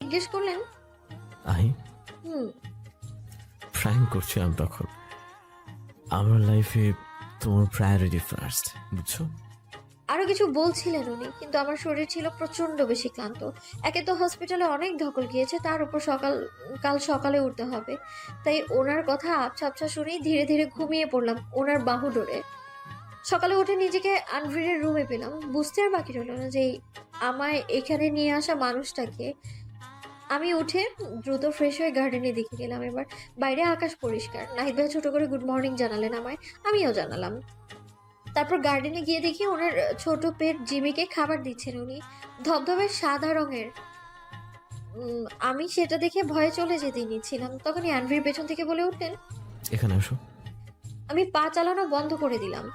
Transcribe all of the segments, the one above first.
জিজ্ঞেস করলেন? আহি। হুম। প্র্যাঙ্ক করছিলাম তখন। আমার লাইফে তোমার প্রায়োরিটি ফার্স্ট বুঝছ? আরও কিছু বলছিলেন উনি কিন্তু আমার শরীর ছিল প্রচণ্ড বেশি ক্লান্ত। একে তো হসপিটালে অনেক ধকল গিয়েছে তার উপর সকাল কাল সকালে উঠতে হবে। তাই ওনার কথা আবছা আবছা শুনেই ধীরে ধীরে ঘুমিয়ে পড়লাম ওনার বাহু ডোরে সকালে উঠে নিজেকে আনভিরের রুমে পেলাম। বুঝতে আর বাকি রইল না যে আমায় এখানে নিয়ে আসা মানুষটাকে আমি উঠে দ্রুত ফ্রেশ হয়ে গার্ডেনে দেখে গেলাম এবার। বাইরে আকাশ পরিষ্কার। নাহিদ ভাই ছোটো করে গুড মর্নিং জানালেন আমায়। আমিও জানালাম। তারপর গার্ডেনে গিয়ে দেখি ওনার ছোট পেট জিমিকে খাবার দিচ্ছেন উনি। ধবধবে সাদা রঙের। আমি সেটা দেখে ভয়ে চলে যেতে নিচ্ছিলাম। তখনই আনভির পেছন থেকে বলে উঠলেন এখানে আসো। আমি পা চালানো বন্ধ করে দিলাম।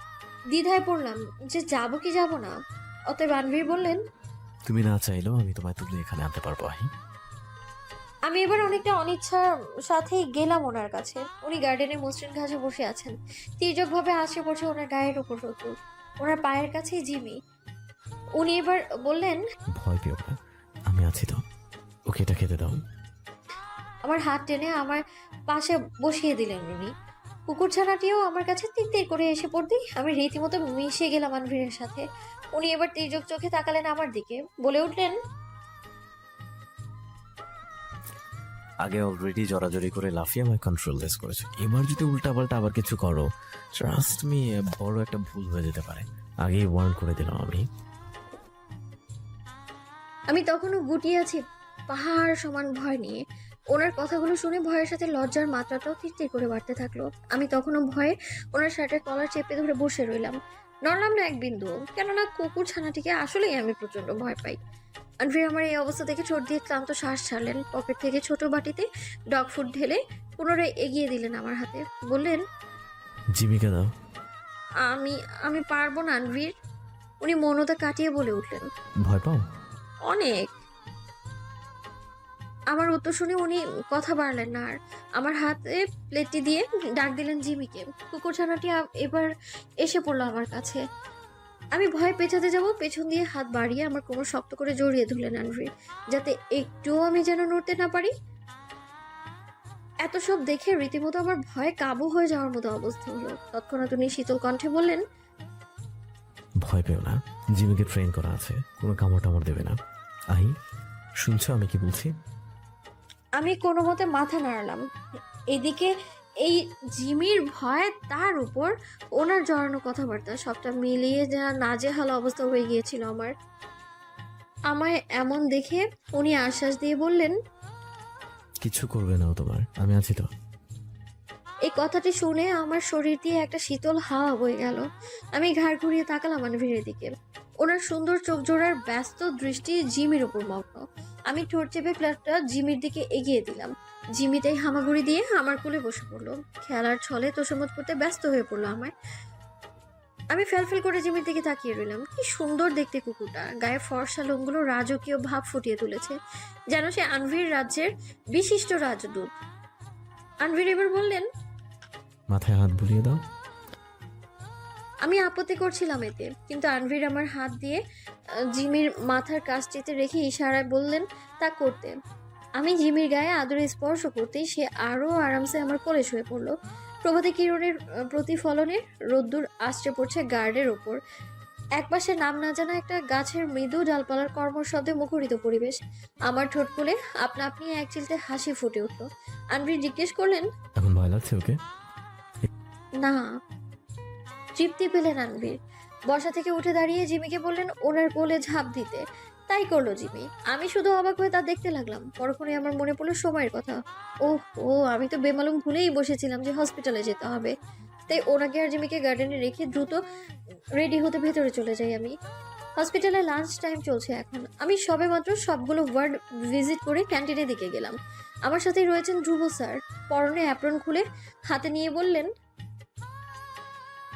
দ্বিধায় পড়লাম যে যাব কি যাব না। অতএব আনভির বললেন তুমি না চাইলেও আমি তোমায় তুলে এখানে আনতে পারব আহি। আমি এবার অনেকটা অনিচ্ছার সাথেই গেলাম ওনার কাছে। উনি গার্ডেনে মসৃণ ঘাসে বসে আছেন। তীর্যকভাবে আসে পড়ছে ওনার গায়ের উপর রোদ্দুর ওনার পায়ের কাছেই জিমি। উনি এবার বললেন ভয় পেও না আমি আছি তো। ওকে এটা খেতে দাও। আমার হাত টেনে আমার পাশে বসিয়ে দিলেন উনি। কুকুর ছানাটিও আমার কাছে তীর তীর করে এসে পড়তেই আমি রীতিমতো মিশে গেলাম আনভিরের সাথে। উনি এবার তির্যক চোখে তাকালেন আমার দিকে বলে উঠলেন আগে অলরেডি জড়াজড়ি করে লাফিয়ে আমায় কন্ট্রোল লেস করেছে। এবার যদি উল্টাপাল্টা আবার কিছু করো ট্রাস্ট মি বড় একটা ভুল হয়ে যেতে পারে। আগেই ওয়ার্ন করে দিলাম আমি। আমি তখনও গুটিয়ে আছি। পাহাড় সমান ভয় নিয়ে। ওনার কথাগুলো শুনে ভয়ের সাথে লজ্জার মাত্রাটাও তীর তীর করে বাড়তে থাকল। আমি তখনও ভয়ে ওনার শার্টের কলার চেপে ধরে বসে রইলাম। নড়লাম না এক বিন্দু কেননা কুকুর ছানাটিকে আসলেই আমি প্রচণ্ড ভয় পাই। আনফির আমার এই অবস্থা দেখে ছোট দিয়ে ক্লান্ত শ্বাস ছাড়লেন। পকেট থেকে ছোট বাটিতে ডগ ফুড ঢেলে পুনরায় এগিয়ে দিলেন আমার হাতে। বললেন জীবিকা দাও। আমি আমি পারব না আনভীর উনি মনতা কাটিয়ে বলে উঠলেন। ভয় পাও? অনেক। আমার উত্তর শুনে উনি কথা বাড়লেন না আর। আমার হাতে প্লেটটি দিয়ে ডাক দিলেন জিমিকে। কুকুরছানাটি এবার এসে পড়ল আমার কাছে। আমি ভয় পেছাতে যাব, পেছন দিয়ে হাত বাড়িয়ে আমার কোমর শক্ত করে জড়িয়ে ধরলেন আনভীর যাতে একটুও আমি যেন নড়তে না পারি। এত সব দেখে রীতিমতো আমার ভয়ে কাবু হয়ে যাওয়ার মতো অবস্থা হলো। তৎক্ষণাৎ উনি শীতল কণ্ঠে বললেন, ভয় পেও না, জিমিকে ট্রেন করা আছে, কোনো কামড় টামড় দেবে না। আহি শুনছো আমি কি বলছি? আমি কোনো মতে মাথা নাড়ালাম। এদিকে এই জিমির ভয় তার উপর ওনার জড়ানো কথাবার্তা সবটা মিলিয়ে যা নাজেহাল অবস্থা হয়ে গিয়েছিল আমার। আমায় এমন দেখে উনি আশ্বাস দিয়ে বললেন কিছু করবে না ও তোমার আমি আছি তো। এই কথাটি শুনে আমার শরীর দিয়ে একটা শীতল হাওয়া বয়ে গেল। আমি ঘাড় ঘুরিয়ে তাকালাম আনভিরের দিকে। ওনার সুন্দর চোখ জোড়ার ব্যস্ত দৃষ্টি জিমির উপর মগ্ন। আমি ঠোঁট চেপে প্লেটটা জিমির দিকে এগিয়ে দিলাম। জিমিতেই হামাগুড়ি দিয়ে আমার কোলে বসে পড়ল। খেলার ছলে তোষমত করতে ব্যস্ত হয়ে পড়ল আমায়। আমি ফেলফেল করে জিমির দিকে তাকিয়ে রইলাম। কি সুন্দর দেখতে কুকুরটা। গায়ে ফর্সা লোমগুলো রাজকীয় ভাব ফুটিয়ে তুলেছে। যেন সে আনভির রাজ্যের বিশিষ্ট রাজদূত। আনভির এবার বললেন মাথায় হাত বুলিয়ে দাও। আমি আপত্তি করছিলাম এতে কিন্তু আনভির আমার হাত দিয়ে জিমির মাথার কাছটিতে রেখে ইশারায় বললেন তা করতে। আমি জিমির গায়ে আদরে স্পর্শ করতেই সে আরও আরামসে আমার কোলে শুয়ে পড়ল। প্রভাতী কিরণের আহ, প্রতিফলনে রোদ্দুর আশ্রে পড়ছে গার্ডের ওপর। একপাশে নাম না জানা একটা গাছের মৃদু ডালপালার কর্মর শব্দে মুখরিত পরিবেশ। আমার ঠোঁট খুলে আপনা আপনি এক চিলতে হাসি ফুটে উঠল। আনভির জিজ্ঞেস করলেন এখন ভয় লাগছে ওকে? না তৃপ্তি পেলেন আনবীর বসা থেকে উঠে দাঁড়িয়ে জিমিকে বললেন, ওনার কোলে ঝাঁপ দিতে। তাই করল জিমি। আমি শুধু অবাক হয়ে তা দেখতে লাগলাম। পরক্ষণে আমার মনে পড়ল সময়ের কথা। ও ও, আমি তো বেমালুম ভুলেই বসেছিলাম যে হসপিটালে যেতে হবে। তাই ওনাকে আর জিমিকে গার্ডেনে রেখে দ্রুত রেডি হতে ভেতরে চলে যাই আমি। হসপিটালে লাঞ্চ টাইম চলছে এখন। আমি সবে মাত্র সবগুলো ওয়ার্ড ভিজিট করে ক্যান্টিনের দিকে গেলাম। আমার সাথেই রয়েছেন ধ্রুব স্যার। পরনে অ্যাপ্রন খুলে হাতে নিয়ে বললেন,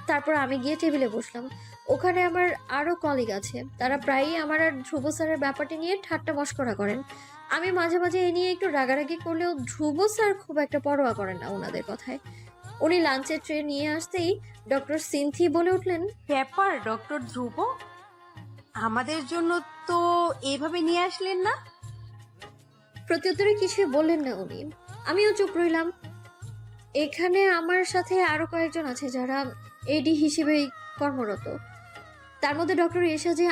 তারপর আমি গিয়ে টেবিলে বসলাম। ওখানে আমার আরও কলিগ আছে। তারা প্রায়ই আমার আর ধ্রুব স্যারের ব্যাপারটি নিয়ে ঠাট্টা মস্করা করেন। আমি মাঝে মাঝে এ নিয়ে একটু রাগারাগি করলেও ধ্রুব স্যার খুব একটা পরোয়া করেন না ওনাদের কথায়। উনি লাঞ্চের ট্রে নিয়ে আসতেই ডক্টর সিনথি বলে উঠলেন ব্যাপার ডক্টর ধ্রুব? আমাদের জন্য তো এভাবে নিয়ে আসলেন না? প্রত্যুত্তরে কিছুই বললেন না উনি। আমিও চুপ রইলাম। এখানে আমার সাথে আরও কয়েকজন আছে যারা এডি হিসেবে কর্মরত। তার মধ্যে ডক্টর এসা যে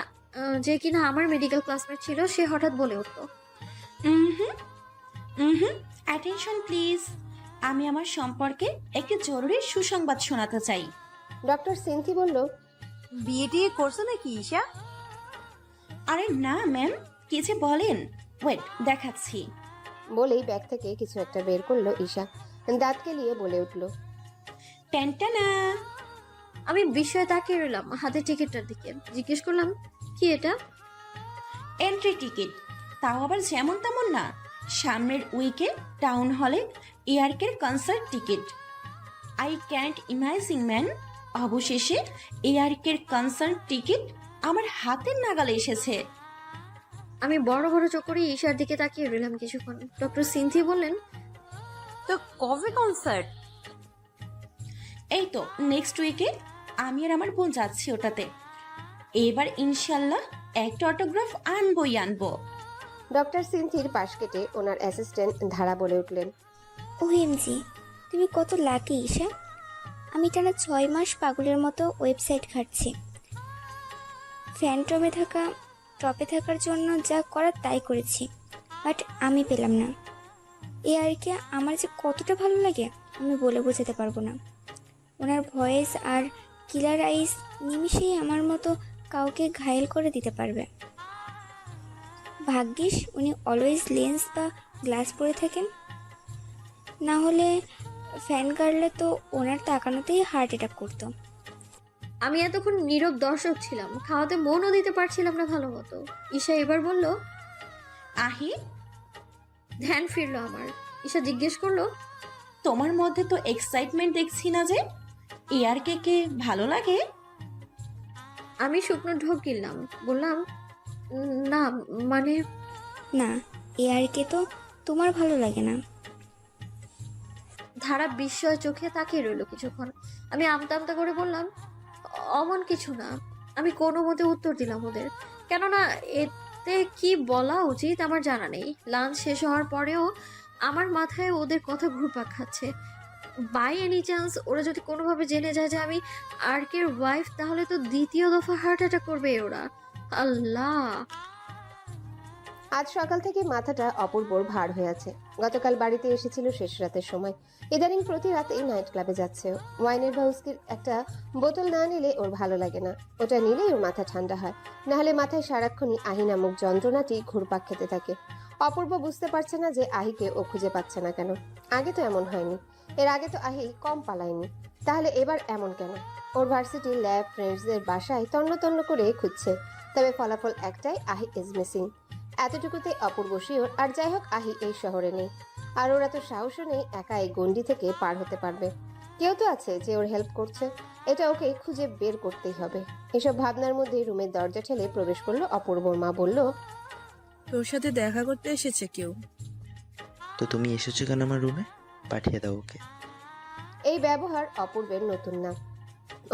যে কিনা আমার মেডিকেল ক্লাসমেট ছিল সে হঠাৎ বলে উঠল হুম হুম অ্যাটেনশন প্লিজ আমি আমার সম্পর্কে একটি জরুরি সুসংবাদ শোনাতে চাই। ডক্টর সিনথি বলল বিয়ে টিয়ে করছ নাকি ঈশা? আরে না ম্যাম কি যে বলেন। ওয়েট দেখাচ্ছি। বলেই ব্যাগ থেকে কিছু একটা বের করল ঈশা। দাঁতকে নিয়ে বলে উঠল টেনটানা আমি বিস্ময়ে তাকিয়ে রইলাম হাতের টিকিটটার দিকে। জিজ্ঞেস করলাম কি এটা? এন্ট্রি টিকিট তাও আবার যেমন তেমন না। সামনের উইকে টাউন হলে এয়ারকের concert ticket I can't imagine man অবশেষে এয়ারকের কনসার্ট টিকিট আমার হাতের নাগালে এসেছে। আমি বড় বড় চোখ করে ঈশার দিকে তাকিয়ে রইলাম কিছুক্ষণ। ডক্টর সিনথি বললেন তো কবে কনসার্ট এই তো নেক্সট উইকে আমি আর আমার বোন যাচ্ছি ওটাতে। এবার ইনশাল্লাহ একটা অটোগ্রাফ আনবই আনব। ডক্টর সিনথির পাশ কেটে ওনার অ্যাসিস্ট্যান্ট ধারা বলে উঠলেন ওএমজি তুমি কত লাকি ঈশা? আমি টানা ছয় মাস পাগলের মতো ওয়েবসাইট ঘাটছি। ফ্যান্টমে থাকা টপে থাকার জন্য যা করার তাই করেছি বাট আমি পেলাম না। এ আর কি আমার যে কতটা ভালো লাগে আমি বলে বোঝাতে পারব না। ওনার ভয়েস আর কিলার আইস নিমিষেই আমার মতো কাউকে ঘায়েল করে দিতে পারবে। ভাগ্যিস উনি অলওয়েজ লেন্স বা গ্লাস পরে থাকেন। না হলে ফ্যান কাটলে তো ওনার তাকানোতেই হার্ট অ্যাটাক করতো। আমি এতক্ষণ নীরব দর্শক ছিলাম, খাওয়াতে মনও দিতে পারছিলাম না ভালো মতো। ঈশা এবার বলল, আহি? ধ্যান ফিরলো আমার। ঈশা জিজ্ঞেস করল, তোমার মধ্যে তো এক্সাইটমেন্ট দেখছি না যে এয়ারকে কে ভালো লাগে? আমি শুকনো ঢোক গিললাম বললাম না মানে না এ আর কে তো তোমার ভালো লাগে না। ধারা বিস্ময় চোখে তাকিয়ে রইল কিছুক্ষণ। আমি আমতা আমতা করে বললাম অমন কিছু না। আমি কোনো মতে উত্তর দিলাম ওদের। কেননা এতে কি বলা উচিত আমার জানা নেই। লাঞ্চ শেষ হওয়ার পরেও আমার মাথায় ওদের কথা ঘুরপাক খাচ্ছে। বাই এনি চান্স ওরা যদি কোনোভাবে জেনে যায় যে আমি আর্কের ওয়াইফ তাহলে তো দ্বিতীয় দফা হার্ট অ্যাটাক করবে ওরা। আল্লাহ। আজ সকাল থেকে মাথাটা অপূর্বর ভার হয়ে আছে। গতকাল বাড়িতে এসেছিল শেষ রাতের সময়। ইদানিং প্রতি রাতেই নাইট ক্লাবে যাচ্ছে। ওয়াইনের বা উস্কির একটা বোতল না নিলে ওর ভালো লাগে না। ওটা নিলেই ওর মাথা ঠান্ডা হয়। নাহলে মাথায় সারাক্ষণই আহি নামক যন্ত্রণাটি ঘুরপাক খেতে থাকে। অপূর্ব বুঝতে পারছে না যে আহিকে ও খুঁজে পাচ্ছে না কেন। আগে তো এমন হয়নি। এর আগে তো আহি কম পালায়নি। তাহলে এবার এমন কেন? ওর ভার্সিটি ল্যাব ফ্রেন্ডসদের বাসায় তন্ন তন্ন করে খুঁজছে। তবে ফলাফল একটাই আহি ইজ মিসিং এতটুকুতে অপূর্ব শিওর আর যাই হোক আহি এই শহরে নেই। আর ওরা তো সাহসও নেই একা এই গন্ডি থেকে পার হতে পারবে। কেউ তো আছে যে ওর হেল্প করছে। এটা ওকে খুঁজে বের করতেই হবে। এসব ভাবনার মধ্যে রুমের দরজা ঠেলে প্রবেশ করল অপূর্বর মা বলল তোর সাথে দেখা করতে এসেছে কেউ? তো তুমি এসেছ কেন আমার রুমে পাঠিয়ে দাও ওকে। এই ব্যবহার অপূর্বের নতুন না।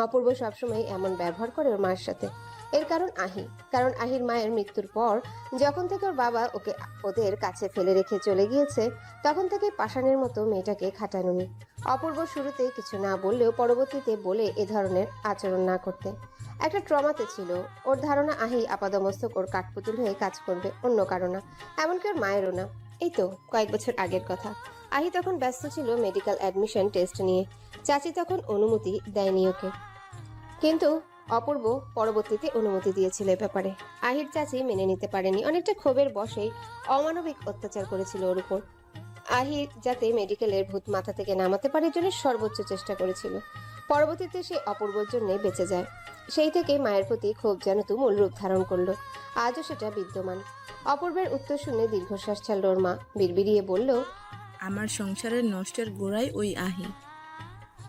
অপূর্ব সবসময় এমন ব্যবহার করে ওর মায়ের সাথে। এর কারণ আহি। কারণ আহির মায়ের মৃত্যুর পর যখন থেকে ওর বাবা ওকে ওদের কাছে ফেলে রেখে চলে গিয়েছে, তখন থেকে পাষাণের মতো মেয়েটাকে খাটানুনি। অপূর্ব শুরুতে কিছু না বললেও পরবর্তীতে বলে এ ধরনের আচরণ না করতে। একটা ট্রমাতে ছিল। ওর ধারণা আহি আপাদমস্তক ওর কাঠপুতুল হয়ে কাজ করবে অন্য কারও না। এমনকি ওর মায়েরও না। এই তো কয়েক বছর আগের কথা। আহি তখন ব্যস্ত ছিল মেডিকেল অ্যাডমিশন টেস্ট নিয়ে। চাচি তখন অনুমতি দেয়নি ওকে। কিন্তু অপূর্ব পরবর্তীতে অনুমতি দিয়েছিল এ ব্যাপারে। আহির চাচি মেনে নিতে পারেনি। অনেকটা ক্ষোভের বসেই অমানবিক অত্যাচার করেছিল ওর উপর। আহির যাতে মেডিকেলের ভূত মাথা থেকে নামাতে পারে জন্য সর্বোচ্চ চেষ্টা করেছিল। পরবর্তীতে সে অপূর্বর জন্যে বেঁচে যায়। সেই থেকে মায়ের প্রতি ক্ষোভ যেন তুমুল রূপ ধারণ করল। আজও সেটা বিদ্যমান। অপূর্বের উত্তর শুনে দীর্ঘশ্বাস ছাড়ল ওর মা। বিড়বিড়িয়ে বলল আমার সংসারের নষ্টের গোড়ায় ওই আহি।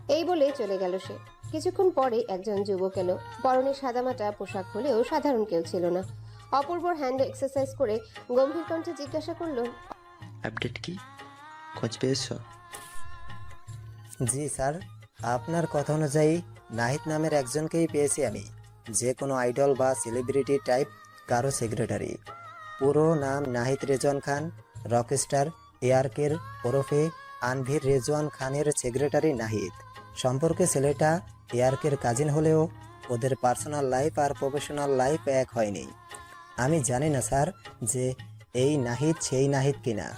এই বলে চলে গেল সে। কিছুক্ষণ পরে একজন যুবক এলো। পরনে সাদামাটা পোশাক হলেও সাধারণ কেউ ছিল না। অপূর্বর হ্যান্ড এক্সারসাইজ করে গম্ভীর কণ্ঠে জিজ্ঞাসা করল আপডেট কি? খোঁজ পেয়েছ? জি স্যার। আপনার কথা অনুযায়ী নাহিদ নামের একজনকেই পেয়েছি আমি। যে কোনো আইডল বা সেলিব্রিটি টাইপ কারও সেক্রেটারি। পুরো নাম নাহিদ রেজন খান রকস্টার এয়ারকের ওরফে আনভির রেজওয়ান খানের সেক্রেটারি নাহিদ। সম্পর্কে ছেলেটা এয়ারকের কাজিন হলেও ওদের পার্সোনাল লাইফ আর প্রফেশনাল লাইফ এক হয়নি। আমি জানি না স্যার যে এই নাহিদ সেই নাহিদ কিনা,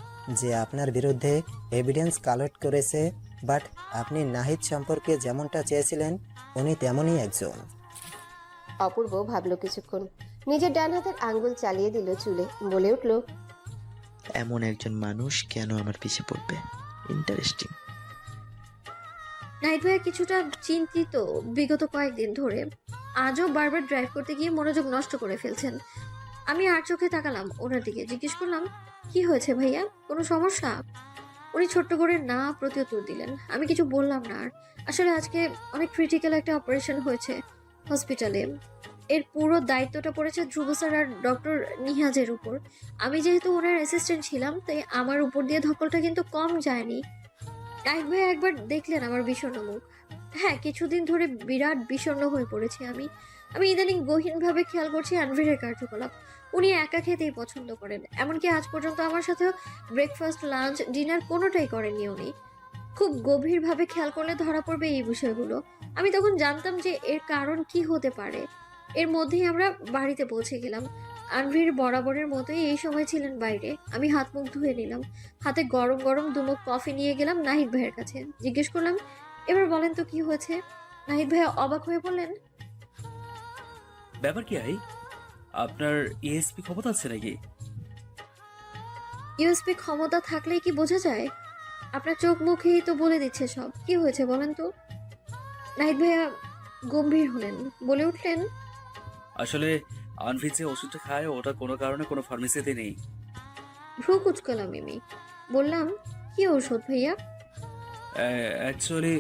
যে আপনার বিরুদ্ধে এভিডেন্স কালেক্ট করেছে বাট আপনি নাহিদ সম্পর্কে যেমনটা চেয়েছিলেন, উনি তেমনই একজন। অপূর্ব ভাবলো কিছুক্ষণ। নিজের ডান হাতের আঙ্গুল চালিয়ে দিল চুলে, বলে উঠল এমন একজন মানুষ কেন আমার পিছে পড়বে? ইন্টারেস্টিং নাইট ভাইয়া কিছুটা চিন্তিত। বিগত কয়েকদিন ধরে আজও বারবার ড্রাইভ করতে গিয়ে মনোযোগ নষ্ট করে ফেলছেন। আমি আর চোখে তাকালাম ওনার দিকে, জিজ্ঞেস করলাম, কি হয়েছে ভাইয়া? কোনো সমস্যা? উনি ছোট্ট করে না প্রত্যুত্তর দিলেন। আমি কিছু বললাম না আর। আসলে আজকে অনেক ক্রিটিক্যাল একটা অপারেশন হয়েছে হসপিটালে এর পুরো দায়িত্বটা পড়েছে ধ্রুব স্যার আর ডক্টর নিহাজের উপর। আমি যেহেতু ওনার অ্যাসিস্ট্যান্ট ছিলাম, তাই আমার উপর দিয়ে ধকলটা কিন্তু কম যায়নি। নাইক ভাই, একবার দেখলেন আমার বিষণ্ণ মুখ। হ্যাঁ কিছুদিন ধরে বিরাট বিষণ্ণ হয়ে পড়েছি আমি। আমি ইদানিং গহীনভাবে খেয়াল করছি আনভিরের কার্যকলাপ। উনি একা খেতেই পছন্দ করেন। এমনকি আজ পর্যন্ত আমার সাথেও ব্রেকফাস্ট লাঞ্চ ডিনার কোনোটাই করেনি উনি। খুব গভীরভাবে খেয়াল করলে ধরা পড়বে এই বিষয়গুলো। আমি তখন জানতাম যে এর কারণ কি হতে পারে। এর মধ্যেই আমরা বাড়িতে পৌঁছে গেলাম। আনভির বরাবরের মতোই এই সময় ছিলেন বাইরে। আমি হাত মুখ ধুয়ে নিলাম। হাতে গরম গরম দুমুখ কফি নিয়ে গেলাম নাহিদ ভাইয়ের কাছে। জিজ্ঞেস করলাম এবার বলেন তো কি হয়েছে? নাহিদ ভাইয়া অবাক হয়ে বললেন ব্যাপার কি আই? আপনার ইএসপি ক্ষমতা আছে নাকি? ইউএসপি ক্ষমতা থাকলেই কি বোঝা যায়? আপনার চোখ মুখেই তো বলে দিচ্ছে সব। কি হয়েছে বলেন তো? নাহিদ ভাইয়া গম্ভীর হলেন। বলে উঠলেন আসলে আনভি যে ওষুধটা খায় ওটা কোনো কারণে কোনো ফার্মেসিতে নেই। ভ্রু কুচকালাম মিমি। বললাম কি ওষুধ ভাইয়া? অ্যাকচুয়ালি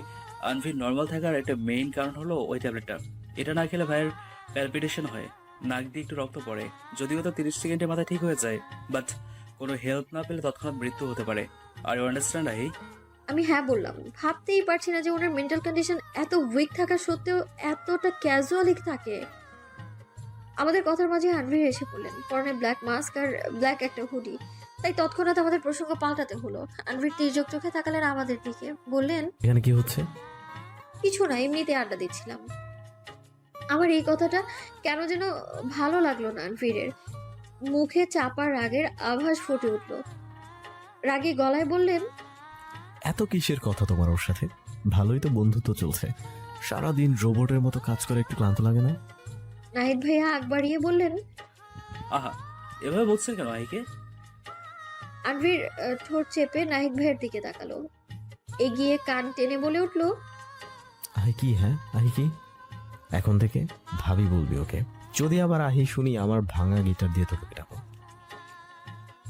আনভির নর্মাল থাকার একটা মেইন কারণ হলো ওই ট্যাবলেটটা এটা না খেলে ভাইয়ের প্যালপিটেশন হয় নাক দিয়ে একটু রক্ত পড়ে। যদিও তো তিরিশ সেকেন্ডের মাথায় ঠিক হয়ে যায় বাট কোনো হেল্প না পেলে তৎক্ষণাৎ মৃত্যু হতে পারে। আর ইউ আন্ডারস্ট্যান্ড আই আমি হ্যাঁ বললাম ভাবতেই পারছি না যে ওনার মেন্টাল কন্ডিশন এত উইক থাকা সত্ত্বেও এতটা ক্যাজুয়ালি থাকে। আমাদের কথার মাঝে আনভির এসে পড়লেন। পরনে ব্ল্যাক মাস্ক আর ব্ল্যাক একটা হুডি তাই তৎক্ষণাৎ আমাদের প্রসঙ্গ পাল্টাতে হলো। আনভির তির্যক চোখে তাকালেন আমাদের দিকে। বললেন এখানে কি হচ্ছে? কিছু না এমনিতে আড্ডা দিচ্ছিলাম। আমার এই কথাটা কেন যেন ভালো লাগল না আনভিরের মুখে চাপার রাগের আভাস ফুটে উঠল। রাগে গলায় বললেন এত কিসের কথা তোমার ওর সাথে? ভালোই তো বন্ধুত্ব চলছে। সারাদিন রোবটের মতো কাজ করে একটু ক্লান্ত লাগে না? নাহিদ ভাইয়া আগ বাড়িয়ে বললেন? আহা এভাবে বলছেন কেন আইকে আনভির ঠোঁট চেপে নাহিদ ভাইয়ের দিকে তাকালো। এগিয়ে কান টেনে বলে উঠল আহি কি হ্যাঁ? আহি কি? এখন থেকে ভাবি বলবি ওকে। যদি আবার আহি শুনি আমার ভাঙা গিটার দিয়ে তোকে পেটাবো।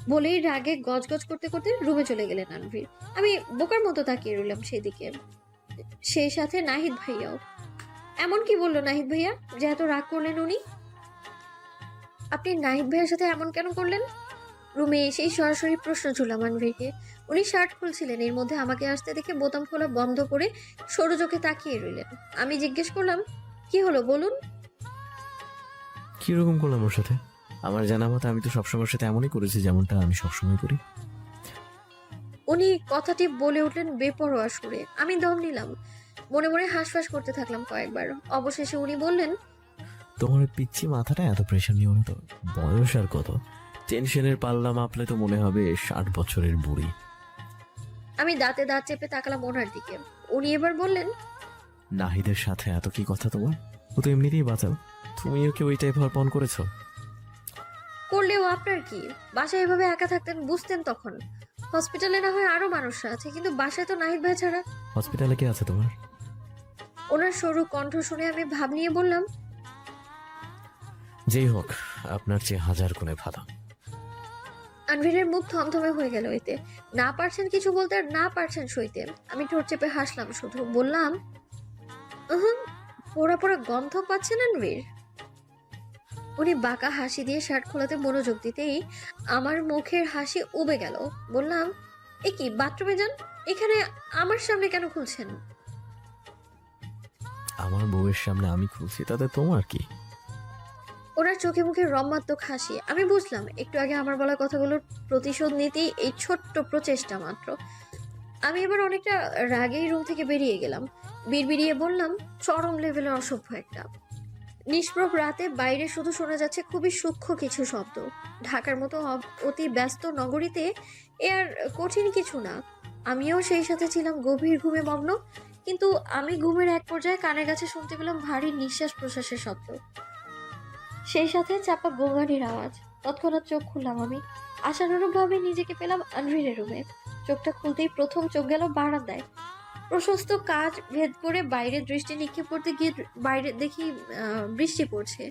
বলেই রাগে গজগজ করতে করতে রুমে চলে গেলেন আনভির। আমি বোকার মতো তাকিয়ে রইলাম সেদিকে। সেই সাথে নাহিদ ভাইয়াও এমন কি বলল নাহিদ ভাইয়া? যে এত রাগ করলেন উনি। আপনি নাহিদ ভাইয়ার সাথে এমন কেন করলেন? রুমে এসেই সরাসরি প্রশ্ন ছুলাম আনভিরকে উনি শার্ট খুলছিলেন এর মধ্যে আমাকে আসতে দেখে বোতাম খোলা বন্ধ করে সরু চোখে তাকিয়ে রইলেন। আমি জিজ্ঞেস করলাম কি হলো বলুন? কীরকম করলাম ওর সাথে? আমার জানা মতো আমি তো সবসময় সাথে এমনই করেছি যেমনটা আমি সবসময় করি। উনি কথাটি বলে উঠলেন বেপরোয়া সুরে। আমি দম নিলাম। মনে মনে হাঁসফাঁস করতে থাকলাম কয়েকবার। অবশেষে উনি বললেন তোমার পিচ্ছি মাথাটা এত প্রেশার নিও না তো। বয়স আর কত? টেনশনের পাল্লা মাপলে তো মনে হবে ষাট বছরের বুড়ি। আমি দাঁতে দাঁত চেপে তাকালাম ওনার দিকে। উনি এবার বললেন নাহিদের সাথে এত কি কথা তোমার? ও তো এমনিতেই বাঁচাও। তুমি ওকে ওই টাইপ হওয়ার পণ করেছ? করলেও আপনার কি? বাসায় এভাবে একা থাকতেন বুঝতেন তখন। হসপিটালে না হয় আরও মানুষরা আছে কিন্তু বাসায় তো নাহিদ ভাই ছাড়া হসপিটালে কে আছে তোমার? ওনার সরু কণ্ঠ শুনে আমি ভাব নিয়ে বললাম যেই হোক আপনার চেয়ে হাজার গুণে ভালো। আনভিরের মুখ থমথমে হয়ে গেল এতে। না পারছেন কিছু বলতে আর না পারছেন সইতে। আমি ঠোঁট চেপে হাসলাম শুধু। বললাম উহুম, পোড়া পোড়া গন্ধ পাচ্ছেন আনভির? উনি বাঁকা হাসি দিয়ে শার্ট খোলাতে মনোযোগ দিতেই আমার মুখের হাসি উবে গেল। বললাম এ কি বাথরুমে যান? এখানে আমার সামনে কেন খুলছেন? আমার বউয়ের সামনে আমি খুলছি তাতে তোমার কি? ওনার চোখে মুখে রমাত্মক হাসি। আমি বুঝলাম একটু আগে আমার বলা কথাগুলোর প্রতিশোধ নিতেই এই ছোট্ট প্রচেষ্টা মাত্র। আমি এবার অনেকটা রাগেই রুম থেকে বেরিয়ে গেলাম। বিড়বিড়িয়ে বললাম চরম লেভেলের অসভ্য একটা। নিষ্প্রভ রাতে বাইরে শুধু শোনা যাচ্ছে খুবই সূক্ষ্ম কিছু শব্দ। ঢাকার মতো অতি ব্যস্ত নগরীতে এ আর কঠিন কিছু না। আমিও সেই সাথে ছিলাম গভীর ঘুমে মগ্ন, কিন্তু আমি ঘুমের এক পর্যায়ে কানের কাছে শুনতে পেলাম ভারী নিঃশ্বাস প্রশ্বাসের শব্দ। সেই সাথে চাপা গোঙানির আওয়াজ। তৎক্ষণাৎ চোখ খুললাম আমি। আশানুরূপভাবে নিজেকে পেলাম আনভিরের রুমে। চোখটা খুলতেই প্রথম চোখ গেল বারান্দায়। প্রশস্ত কাজ ভেদ করে বাইরে দৃষ্টি নিক্ষেপ করতে গিয়ে বাইরে দেখি বৃষ্টি পড়ছে।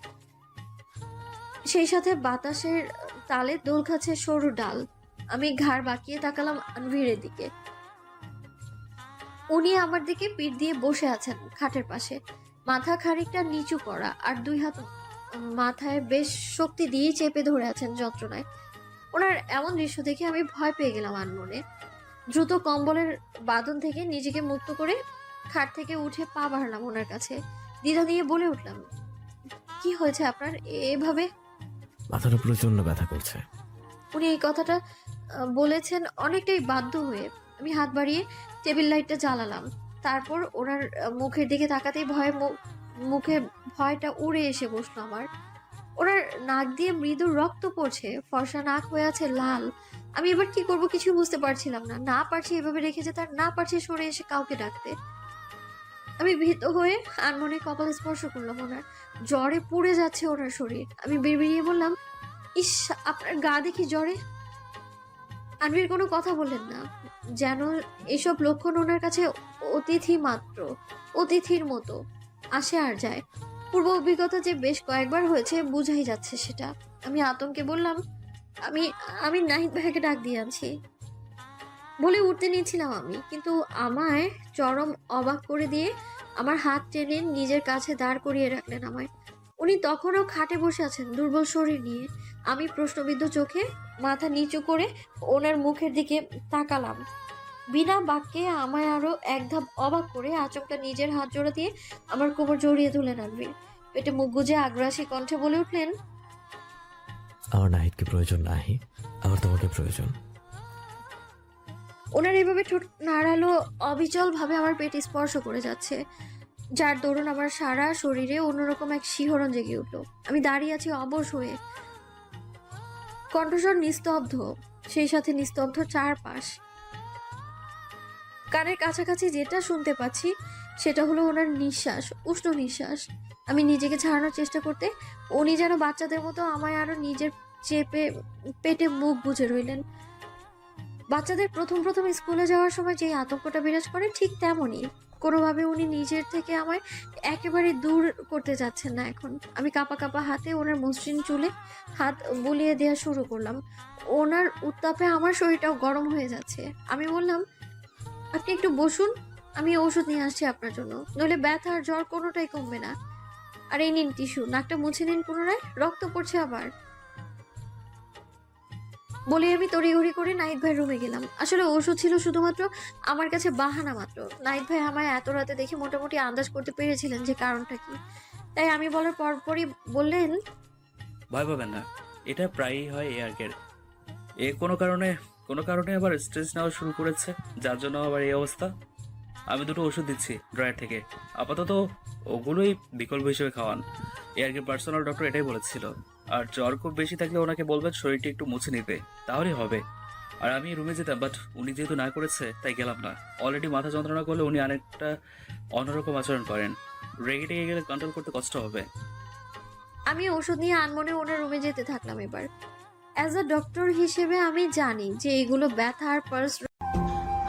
সেই সাথে বাতাসের তালে দোল খাচ্ছে সরু ডাল। আমি ঘাড় বাঁকিয়ে তাকালাম আনভিরের দিকে। উনি আমার দিকে পিঠ দিয়ে বসে আছেন খাটের পাশে। মাথা খানিকটা নিচু করা আর দুই হাত মাথায় বেশ শক্তি দিয়ে চেপে ধরে আছেন যন্ত্রণায়। ওনার এমন দৃশ্য দেখে আমি ভয় পেয়ে গেলাম আনমনে। দ্রুত কম্বলের বাঁধন থেকে নিজেকে মুক্ত করে খাট থেকে উঠে পা বাড়ালাম ওনার কাছে। দ্বিধা দিয়ে বলে উঠলাম কি হয়েছে আপনার? এভাবে? মাথাটা প্রচণ্ড ব্যথা করছে। উনি এই কথাটা বলেছেন অনেকটাই বাধ্য হয়ে। আমি হাত বাড়িয়ে টেবিল লাইটটা জ্বালালাম। তারপর ওনার মুখের দিকে তাকাতেই ভয়ে মুখে ভয়টা উড়ে এসে বসল আমার। ওনার নাক দিয়ে মৃদু রক্ত পড়ছে, ফর্সা নাক হয়ে আছে লাল। আমি এবার কি করব কিছু বুঝতে পারছিলাম না। না পারছি এভাবে রেখে যেতে আর না পারছি সরে এসে কাউকে ডাকতে। আমি ভীত হয়ে আনমনে কপাল স্পর্শ করলাম ওনার। জ্বরে পুড়ে যাচ্ছে ওনার শরীর। আমি বেরিয়ে বললাম, ইস, আপনার গা দেখি জ্বরে? আনভির কোনো কথা বললেন না। যেন এসব লক্ষণ ওনার কাছে অতিথি মাত্র, অতিথির মতো। আসে আর যায়। পূর্ব অভিজ্ঞতা যে বেশ কয়েকবার হয়েছে, বুঝাই যাচ্ছে সেটা। আমি আতঙ্কে বললাম, আমি আমি নাহিদ ভাইকে ডাক দিয়ে আনছি। বলে উঠতে নিয়েছিলাম আমি, কিন্তু আমায় চরম অবাক করে দিয়ে আমার হাত টেনে নিজের কাছে দাঁড় করিয়ে রাখলেন আমায়। উনি তখনও খাটে বসে আছেন দুর্বল শরীর নিয়ে। আমি প্রশ্নবিদ্ধ চোখে মাথা নিচু করে ওনার মুখের দিকে তাকালাম। বিনা বাক্যে আমায় আরও এক ধাপ অবাক করে আচমকা নিজের হাত জোড়া দিয়ে আমার কোমর জড়িয়ে তুলে আনবির পেটে মুখ গুজে আগ্রাসী কণ্ঠে বলে উঠলেন আমার নাহিদকে প্রয়োজন নাহি। আমার তোমাকে প্রয়োজন। ওনার এইভাবে ঠোঁট নাড়ালো অবিচল ভাবে আমার পেট স্পর্শ করে যাচ্ছে। যার দরুন আমার সারা শরীরে অন্যরকম এক শিহরণ জেগে উঠল। আমি দাঁড়িয়ে আছি অবশ হয়ে কণ্ঠস্বর নিস্তব্ধ, সেই সাথে নিস্তব্ধ চারপাশ। কানের কাছাকাছি যেটা শুনতে পাচ্ছি, সেটা হলো ওনার নিঃশ্বাস, উষ্ণ নিঃশ্বাস। আমি নিজেকে ছাড়ানোর চেষ্টা করতে, উনি যেন বাচ্চাদের মতো আমায় আরও নিজের চেপে, পেটে মুখ বুঝে রইলেন। বাচ্চাদের প্রথম প্রথম স্কুলে যাওয়ার সময় যে আতঙ্কটা বিরাজ করে, ঠিক তেমনই। কোনোভাবে উনি নিজের থেকে আমায় একেবারে দূর করতে যাচ্ছেন না এখন। আমি কাপা কাপা হাতে ওনার মসৃণ চুলে হাত বুলিয়ে দেওয়া শুরু করলাম। ওনার উত্তাপে আমার শরীরটাও গরম হয়ে যাচ্ছে। আমি বললাম, আপনি একটু বসুন, আমি ওষুধ নিয়ে আসছি আপনার জন্য। নইলে ব্যথা আর জ্বর কোনোটাই কমবে না। আর এই নিন টিস্যু, নাকটা মুছে নিন পুনরায়, রক্ত পড়ছে আবার। বলে আমি তড়িঘড়ি করে নাইট ভাই রুমে গেলাম। আসলে ওষুধ ছিল শুধুমাত্র আমার কাছে বাহানা মাত্র। নাইট ভাই আমায় এত রাতে দেখে মোটামুটি আন্দাজ করতে পেরেছিলেন যে কারণটা কি। তাই আমি বলার পরপরই বললেন, ভয় পাবেন না, এটা প্রায়ই হয় এয়ারকের এ কোনো কারণে কোনো কারণে আবার স্ট্রেস নেওয়া শুরু করেছে, যার জন্য আবার এই অবস্থা। আমি দুটো ওষুধ দিচ্ছি ড্রয়ার থেকে। আপাতত ওগুলোই বিকল্প হিসেবে খাওয়ান। এয়ারকের পার্সোনাল ডক্টর এটাই বলেছিল। আর জ্বর খুব বেশি থাকলে ওনাকে বলবেন শরীরটা একটু মুছে নিতে। তাহলেই হবে। আর আমি রুমে যেতাম বাট উনি যেহেতু না করেছে, তাই গেলাম না। অলরেডি মাথা যন্ত্রণা করলে উনি আরেকটা অন্যরকম আচরণ করেন। রেগে টেগে গেলে কন্ট্রোল করতে কষ্ট হবে। আমি ওষুধ নিয়ে আনমনে ওনার রুমে যেতে থাকলাম এবার। অ্যাজ আ ডক্টর হিসেবে আমি জানি যে এগুলো ব্যথা আর পার্স